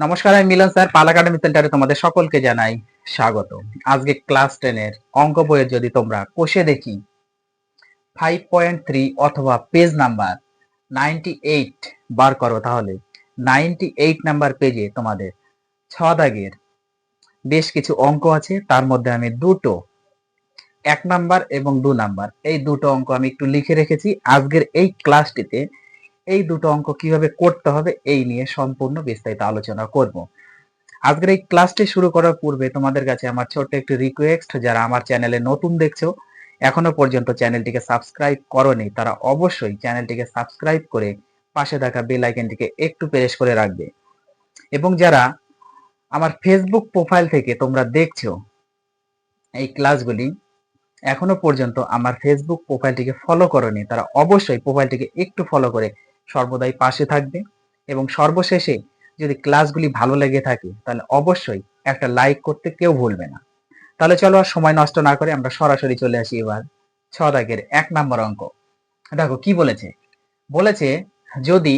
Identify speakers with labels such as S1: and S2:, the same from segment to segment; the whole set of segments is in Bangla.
S1: নমস্কার, আমি মিলন স্যার, পাল একাডেমি সেন্টারে তোমাদের সকলকে জানাই স্বাগত। আজকে ক্লাস টেনের অঙ্ক বইয়ের যদি তোমরা কোষে দেখি ফাইভ পয়েন্ট থ্রি অথবা পেজ নাম্বার নাইনটি এইট বার করো তাহলে নাইনটি এইট নাম্বার পেজে তোমাদের ছ দাগের বেশ কিছু অঙ্ক আছে, তার মধ্যে আমি দুটো, এক নাম্বার এবং দু নাম্বার এই দুটো অঙ্ক আমি একটু লিখে রেখেছি। আজকের এই ক্লাসটিতে এই দুটো অঙ্ক কীভাবে করতে হবে এই নিয়ে সম্পূর্ণ বিস্তারিত আলোচনা করব। আজকের এই ক্লাসটি শুরু করার পূর্বে তোমাদের কাছে আমার ছোট্ট একটি রিকোয়েস্ট যারা আমার চ্যানেলে নতুন দেখছ, এখনও পর্যন্ত চ্যানেলটিকে সাবস্ক্রাইব করনি, তারা অবশ্যই চ্যানেলটিকে সাবস্ক্রাইব করে পাশে থাকা বেল আইকনটিকে একটু প্রেস করে রাখবে। এবং যারা আমার ফেসবুক প্রোফাইল থেকে তোমরা দেখছ, এই ক্লাসগুলি এখনও পর্যন্ত আমার ফেসবুক প্রোফাইলটিকে ফলো করনি, তারা অবশ্যই প্রোফাইলটিকে একটু ফলো করে সর্বদাই পাশে থাকবে এবং সর্বশেষে যদি ক্লাসগুলি ভালো লেগে থাকে, তাহলে অবশ্যই একটা লাইক করতে কেউ ভুলবে না। তাহলে চলো আর সময় নষ্ট না করে আমরা সরাসরি চলে আসি এবার ছ দাগের এক নম্বর অঙ্ক। দেখো কি বলেছে? বলেছে যদি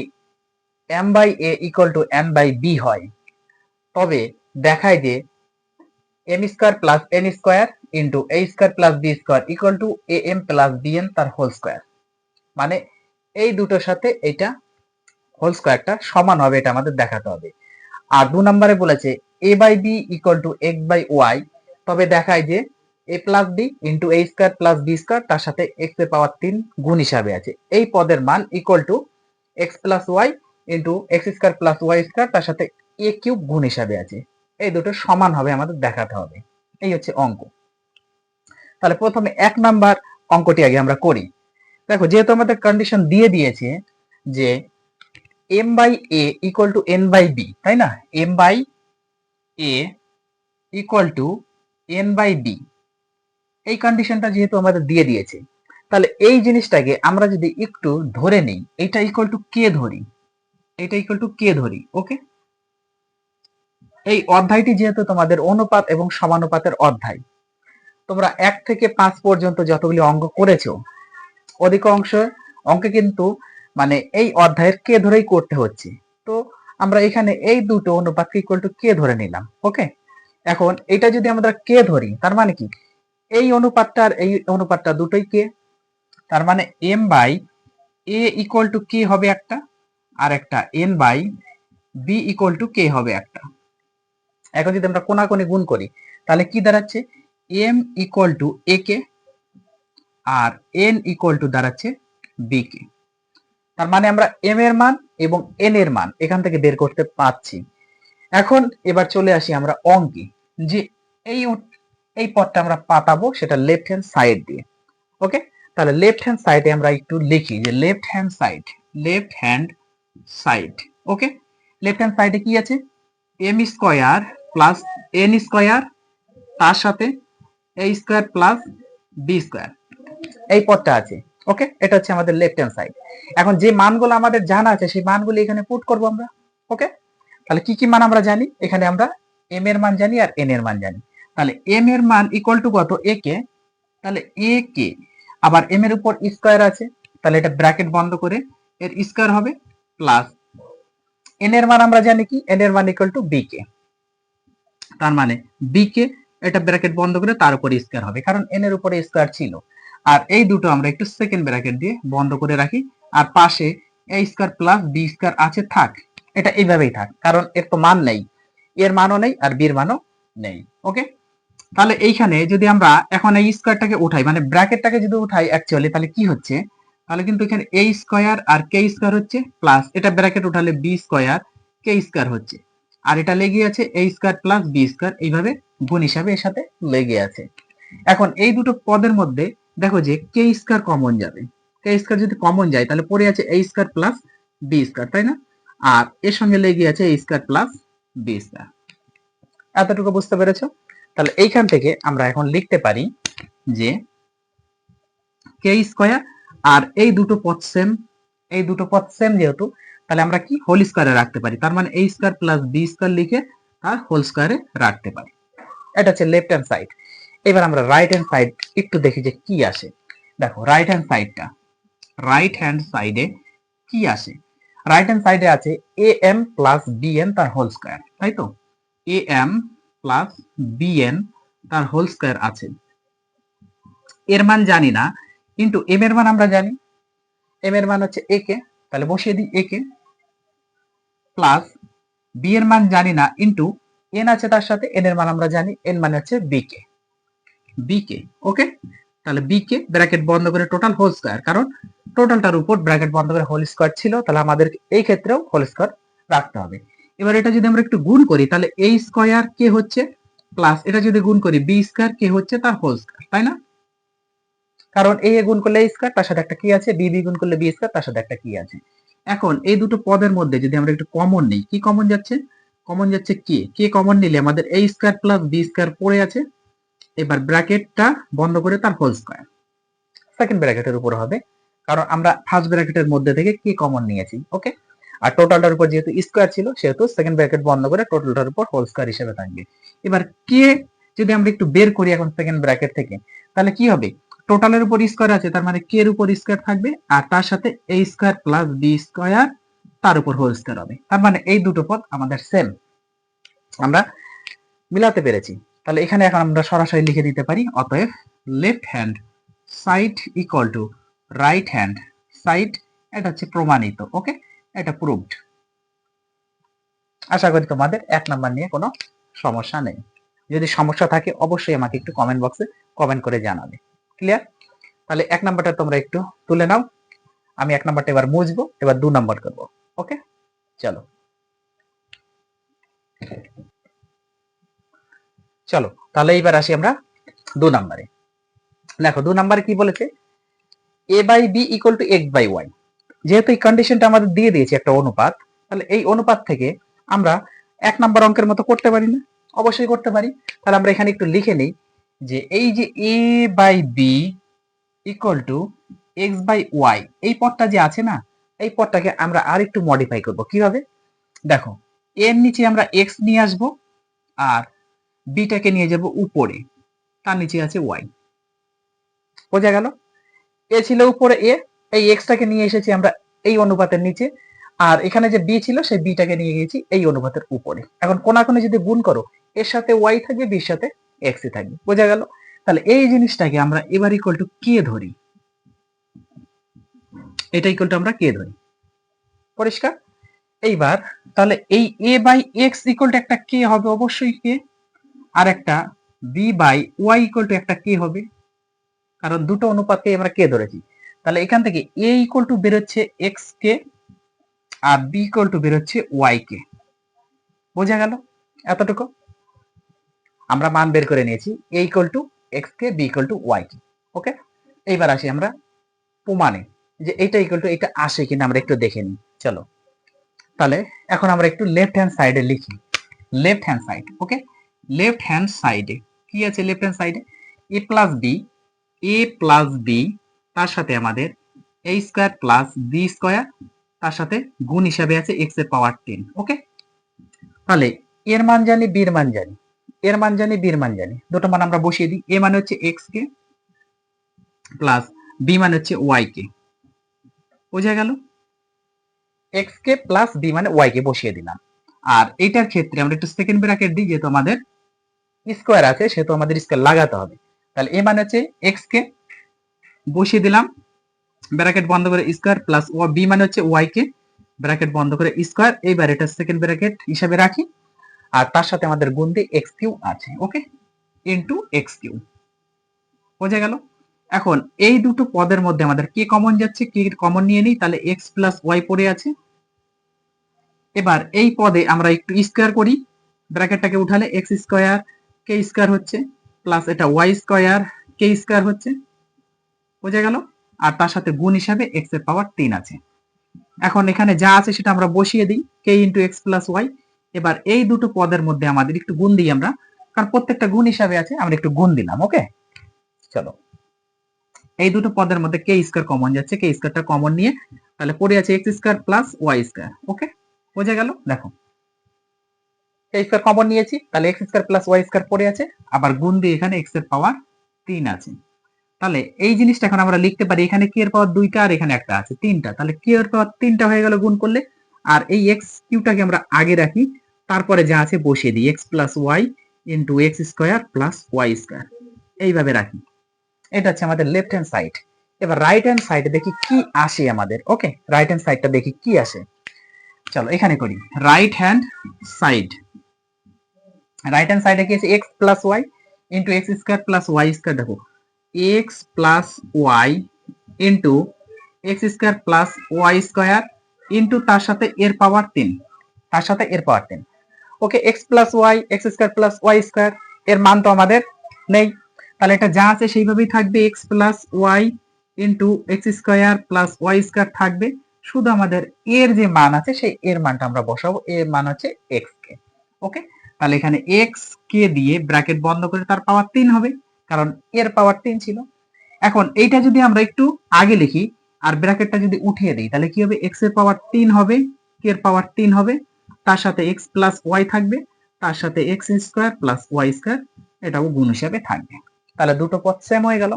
S1: M by A equal to M by B হয়, তবে দেখায় যে M square plus N square into A square plus B square equal to A M plus B N তার হোল স্কোয়ার মানে এই দুটোর সাথে এটা হোল স্কোয়ারটা সমান হবে, এটা আমাদের দেখাতে হবে। আর দু নম্বরে বলেছে A by B equal to X by Y তবে দেখায় যে A plus B into A square plus B square তার সাথে এক্সের পাওয়ার তিন গুণ হিসাবে আছে। এই পদের মান equal to X plus Y into X square plus Y square তার সাথে এ কিউব গুণ হিসাবে আছে। এই দুটো সমান হবে, আমাদের দেখাতে হবে। এই হচ্ছে অঙ্ক। তাহলে প্রথমে এক নাম্বার অঙ্কটি আগে আমরা করি। দেখো, যেহেতু আমাদের কন্ডিশন দিয়ে দিয়েছে যে M by A equal to N by B তাই না? M by A equal to N by B এই কন্ডিশনটা যেহেতু আমাদের দিয়ে দিয়েছে, তাহলে এই জিনিসটাকে আমরা যদি একটু ধরে নিই, এটা ইকুয়াল টু কে ধরি, এটা ইকুয়াল টু কে ধরি ওকে এই অধ্যায়টি যেহেতু তোমাদের অনুপাত এবং সমানুপাতের অধ্যায়, তোমরা এক থেকে পাঁচ পর্যন্ত যতগুলি অঙ্ক করেছ অধিকাংশ অঙ্কে কিন্তু মানে এই অধ্যায়ের কে ধরেই করতে হচ্ছে। তো আমরা এখানে এই দুটো অনুপাতকে ইকুয়াল টু কে ধরে নিলাম ওকে এখন এটা যদি আমরা কে ধরি, তার মানে কি? এই অনুপাতটা আর এই অনুপাতটা দুটোই কে? তার মানে M by A equal to K হবে একটা, আর একটা N by B equal to K হবে একটা। এখন যদি আমরা কোনাকুনি গুণ করি, তাহলে কি দাঁড়াচ্ছে? M equal to A K R N equal to দাঁড়াচ্ছে বি কে। তার মানে আমরা এম এর মান এবং এন এর মান এখান থেকে বের করতে পারছি। এখন এবার চলে আসি আমরা অঙ্কে, যে এই এই পদটা আমরা পাতাবো সেটা লেফট হ্যান্ড সাইড দিয়ে। ওকে তাহলে লেফট হ্যান্ড সাইডে আমরা একটু লিখি যে left hand side left hand side okay left hand সাইডে কি আছে? M square plus N square তার সাথে A square plus B square এই পদটা আছে ওকে এটা হচ্ছে আমাদের লেফট হ্যান্ড সাইড এখন যে মানগুলো আমাদের জানা আছে, সেই মানগুলো এখানে পুট করব আমরা ওকে তাহলে কি কি মান আমরা জানি? এখানে আমরা এম এর মান জানি আর এন এর মান জানি। তাহলে এম এর মান ইকুয়াল টু কত? এ কে তাহলে এ কে আবার এম এর উপর স্কোয়ার আছে, তাহলে এটা ব্র্যাকেট বন্ধ করে এর স্কোয়ার হবে প্লাস এন এর মান আমরা জানি কি? এন এর মান ইকুয়াল টু বি কে তার মানে বি কে এটা ব্র্যাকেট বন্ধ করে তার উপরে স্কোয়ার হবে, কারণ এন এর উপরে স্কোয়ার ছিল। আর এই দুটো আমরা একটু সেকেন্ড ব্র্যাকেট দিয়ে বন্ধ করে রাখি। আর পাশে A square plus B square আছে, থাক। এটা এইভাবেই থাক, কারণ এর তো মান নেই। এর মানও নেই আর বির মানও নেই ওকে তাহলে এইখানে যদি আমরা এখন এই স্কোয়ারটাকে উঠাই মানে ব্র্যাকেটটাকে যদি উঠাই অ্যাকচুয়ালি তাহলে কি হচ্ছে? তাহলে কিন্তু এখানে এ স্কোয়ার আর কে স্কোয়ার হচ্ছে প্লাস এটা ব্র্যাকেট উঠালে বি স্কোয়ার কে স্কোয়ার হচ্ছে। আর এটা লেগে আছে A square plus B square এইভাবে গুণ হিসাবে এর সাথে লেগে আছে। এখন এই দুটো পদের মধ্যে দেখো যে কে স্কোয়ার কমন যাবে। কে স্কোয়ার যদি কমন যায়, তাহলে পড়ে আছে A square plus B square তাই না? আর এর সঙ্গে লেগে আছে A square plus B square এতটুকু বুঝতে পেরেছ? তাহলে এইখান থেকে আমরা এখন লিখতে পারি যে কে স্কোয়ার আর এই দুটো পদ সেম এই দুটো পদ সেম যেহেতু, তাহলে আমরা কি হোল স্কোয়ারে রাখতে পারি? তার মানে এই স্কোয়ার প্লাস বি স্কোয়ার লিখে তার হোল স্কোয়ারে রাখতে পারি। এটা হচ্ছে লেফট হ্যান্ড সাইড এবার আমরা রাইট হ্যান্ড সাইড একটু দেখি যে কি আসে। দেখো রাইট হ্যান্ড সাইডটা রাইট হ্যান্ড সাইডে কি আসে? রাইট হ্যান্ড সাইডে আছে A M plus B N তার হোল স্কোয়ার তাই তো? A M plus B N তার হোল স্কোয়ার আছে। এর মান জানি না, কিন্তু এম এর মান আমরা জানি। এম এর মান হচ্ছে এ কে তাহলে বসিয়ে দিই এ কে প্লাস বি এর মান জানি না ইন্টু এন আছে তার সাথে এন এর মান আমরা জানি এন মানে হচ্ছে বি কে বি কে ওকে তাহলে বি কে ব্র্যাকেট বন্ধ করে টোটাল হোল স্কোয়ার কারণ টোটালটার উপর ব্র্যাকেট বন্ধ করে হোল স্কোয়ার ছিল, তাহলে আমাদের এই ক্ষেত্রেও হোল স্কোয়ার রাখতে হবে। এবার এটা যদি আমরা একটু গুণ করি, তাহলে এ স্কোয়ার কে হচ্ছে প্লাস এটা যদি গুণ করি বি স্কোয়ার কে হচ্ছে তার হোল স্কোয়ার তাই না? কারণ এ গুণ করলে এ স্কোয়ার তার সাথে একটা কি আছে বি বি গুণ করলে বি স্কোয়ার তার সাথে একটা কি আছে। এখন এই দুটো পদের মধ্যে যদি আমরা একটু কমন নেই, কি কমন যাচ্ছে? কমন যাচ্ছে কে কে কমন নিলে আমাদের A square plus B square পড়ে আছে এবার ব্র্যাকেটটা বন্ধ করে তার হোল স্কোয়ার। সেকেন্ড ব্র্যাকেটের উপর হবে। কারণ আমরা ফার্স্ট ব্র্যাকেটের মধ্যে থেকে কি কমন নিয়েছি? ওকে আর টোটালটার উপর যেহেতু স্কোয়ার ছিল, সেহেতু সেকেন্ড ব্র্যাকেট বন্ধ করে টোটালটার উপর হোল স্কোয়ার হিসেবে থাকবে। এবার কে যদি আমরা একটু বের করি এখন সেকেন্ড ব্র্যাকেট থেকে, তাহলে কি হবে? টোটালের উপর স্কোয়ার আছে, তার মানে কে এর উপর স্কোয়ার থাকবে? আর তার সাথে A square plus B square তার উপর হোল স্কোয়ার হবে। তার মানে এই দুটো পদ আমাদের সেম আমরা মিলাতে পেরেছি। তাহলে এখানে এখন আমরা সরাসরি লিখে দিতে পারি, অতএব left hand side equal to right hand side এটা হচ্ছে প্রমাণিত ওকে এটা প্রুভড আশা করি তোমাদের এক নাম্বার নিয়ে কোনো সমস্যা নেই। যদি সমস্যা থাকে, অবশ্যই আমাকে একটু কমেন্ট বক্সে কমেন্ট করে জানাবে। ক্লিয়ার তাহলে এক নাম্বারটা তোমরা একটু তুলে নাও। আমি এক নাম্বারটা এবার মুছবো, এবার দু নাম্বার করব ওকে চলো। চলো, তাহলে এইবার আসি আমরা দু নাম্বারে। দেখো, দু নাম্বারে কি বলেছে? A by B equal to X by Y যেহেতু এই কন্ডিশনটা আমাদের দিয়ে দিয়েছে একটা অনুপাত, তাহলে এই অনুপাত থেকে আমরা এক নাম্বার অঙ্কের মতো করতে পারি না। অবশ্যই করতে পারি। তাহলে আমরা এখানে একটু লিখে নিই যে এই যে A by B equal to X by Y এই পদটা যে আছে না, এই পদটাকে আমরা আর একটু মডিফাই করব। কীভাবে? দেখো এর নিচে আমরা এক্স নিয়ে আসব আর বিটাকে নিয়ে যাব উপরে। তার নিচে আছে ওয়াই বোঝা গেল? এ ছিল উপরে এ, এই এক্সটাকে নিয়ে এসেছি আমরা এই অনুপাতের নিচে। আর এখানে যে বি ছিল, সেই বিটাকে নিয়ে গেছি এই অনুপাতের উপরে। এখন কোনাকুনি যদি গুণ করো, এর সাথে ওয়াই থাকবে বির সাথে এক্সই থাকবে। বোঝা গেল? তাহলে এই জিনিসটাকে আমরা এবার ইকুয়াল টু কে ধরি। এটা ইকুয়াল টু আমরা কে ধরি। পরিষ্কার? এইবার তাহলে এই A by X equal to একটা কে হবে অবশ্যই কে আর একটা B by Y equal to একটা কে হবে। কারণ দুটো অনুপাতকে আমরা কে ধরেছি। তাহলে এখান থেকে এ ইকুয়াল টু বেরোচ্ছে এক্স কে আর বি ইকুয়াল টু বেরোচ্ছে ওয়াই কে বোঝা গেল এতটুকু? আমরা মান বের করে নিয়েছি। A equal to X K B equal to Y K okay? এইবার আসি আমরা প্রমাণে যে এটা ইকুয়াল টু এটা আসে কিনা আমরা একটু দেখে নিই। চলো। তাহলে এখন আমরা একটু লেফট হ্যান্ড সাইডে লিখি। Left hand side okay left hand সাইডে কি আছে লেফট হ্যান্ড সাইডে A? Plus B A plus B তার সাথে আমাদের A square plus B square তার সাথে গুণ হিসাবে আছে এক্সের পাওয়ার টেন ওকে তাহলে এর মান জানি বির মান জানি। এর মান জানি বির মান জানি। দুটো মান আমরা বসিয়ে দিই। এ মানে হচ্ছে এক্স কে প্লাস বি মানে হচ্ছে ওয়াই কে। বোঝা গেল? এক্স কে প্লাস বি মানে ওয়াই কে বসিয়ে দিলাম। আর এটার ক্ষেত্রে আমরা একটু সেকেন্ড ব্র্যাকেট দিই, যেহেতু আমাদের স্কোয়ার আছে, সেহেতু আমাদের স্কোয়ার লাগাতে হবে। তাহলে এ মানে হচ্ছে এক্স কে বসিয়ে দিলাম ব্র্যাকেট বন্ধ করে স্কোয়ার প্লাস ও বি মানে হচ্ছে ওয়াই কে ব্র্যাকেট বন্ধ করে স্কোয়ার এইবার এটা সেকেন্ড ব্র্যাকেট হিসাবে রাখি, আর তার সাথে আমাদের গুণ এক্স কিউ আছে ওকে ইন্টু এক্স কিউ বোঝা গেল? এখন এই দুটো পদের মধ্যে আমাদের কি কমন যাচ্ছে, কি কমন নিয়ে নিই, তাহলে এক্স প্লাস ওয়াই পড়ে আছে। এবার এই পদে আমরা একটু স্কোয়ার করি ব্র্যাকেটটাকে উঠালে এক্স স্কোয়ার কে স্কোয়ার হচ্ছে প্লাস এটা ওয়াই স্কোয়ার কে স্কোয়ার হচ্ছে, বোঝা গেল? আর তার সাথে গুণ হিসাবে এক্সের পাওয়ার তিন আছে। এখন এখানে যা আছে সেটা আমরা বসিয়ে দিই K into X plus Y এবার এই দুটো পদের মধ্যে আমাদের একটু গুণ দিই আমরা, কারণ প্রত্যেকটা গুণ হিসাবে আছে, আমরা একটু গুণ দিলাম ওকে চলো। এই দুটো পদের মধ্যে কে স্কোয়ার কমন যাচ্ছে কে স্কোয়ারটা কমন নিয়ে, তাহলে পড়ে আছে X square plus Y square okay বোঝা গেল? দেখো স্কোয়ার কমন নিয়েছি, তাহলে X square plus Y square পড়ে আছে, আবার গুণ দিয়ে এখানে এক্সের পাওয়ার তিন আছে। তাহলে এই জিনিসটা এখন আমরা লিখতে পারি, এখানে কে এর পাওয়ার দুইটা আর এখানে একটা আছে, তিনটা। তাহলে কে এর পাওয়ার তিনটা হয়ে গেল গুণ করলে, আর এই এক্স কিউটাকে আমরা আগে রাখি, তারপরে যা আছে বসিয়ে দিই X plus Y into X square plus Y square এইভাবে রাখি। এটা হচ্ছে আমাদের লেফট হ্যান্ড সাইড এবার রাইট হ্যান্ড সাইড দেখি কি আসে আমাদের ওকে রাইট হ্যান্ড সাইডটা দেখি কি আসে। চলো এখানে করি। Right hand side right hand সাইডে কি আছে X plus Y into X square plus Y square দেখো। X plus Y into X square plus Y square into তার সাথে এর পাওয়ার তিন। তার সাথে এর পাওয়ার তিন। Okay X plus Y X square plus Y square এর মান তো আমাদের নেই। তাহলে এটা যা আছে সেইভাবেই থাকবে। X plus y into x square plus y square থাকবে। শুধু আমাদের এর যে মান আছে, সেই এর মানটা আমরা বসাবো। এর মান হচ্ছে এক্স কে। ওকে তাহলে এখানে এক্স কে দিয়ে ব্র্যাকেট বন্ধ করে তার পাওয়ার তিন হবে, কারণ এর পাওয়ার তিন ছিল। এখন এইটা যদি আমরা একটু আগে লিখি আর ব্র্যাকেটটা যদি উঠিয়ে দিই, তাহলে কি হবে? এক্সের পাওয়ার তিন হবে কে এর পাওয়ার তিন হবে, তার সাথে এক্স প্লাস ওয়াই থাকবে, তার সাথে x square plus y square এটাও গুণ হিসাবে থাকবে। তাহলে দুটো পথ সেম হয়ে গেল।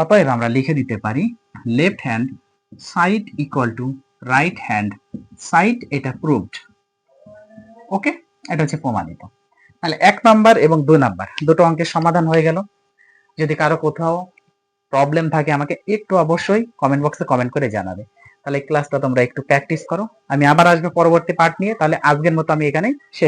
S1: অতএব আমরা লিখে দিতে পারি left hand side equal to right hand side এটা প্রুভড ওকে এটা হচ্ছে প্রমাণিত। তাহলে এক নাম্বার এবং দুই নাম্বার, দুটো অঙ্কের সমাধান হয়ে গেল। যদি কারও কোথাও প্রবলেম থাকে আমাকে একটু অবশ্যই কমেন্ট বক্সে কমেন্ট করে জানাবে। তাহলে ক্লাসটা তোমরা একটু প্র্যাকটিস করো। আমি আবার আসব পরবর্তী পার্ট নিয়ে। তাহলে আজকের মতো আমি এখানে শেষ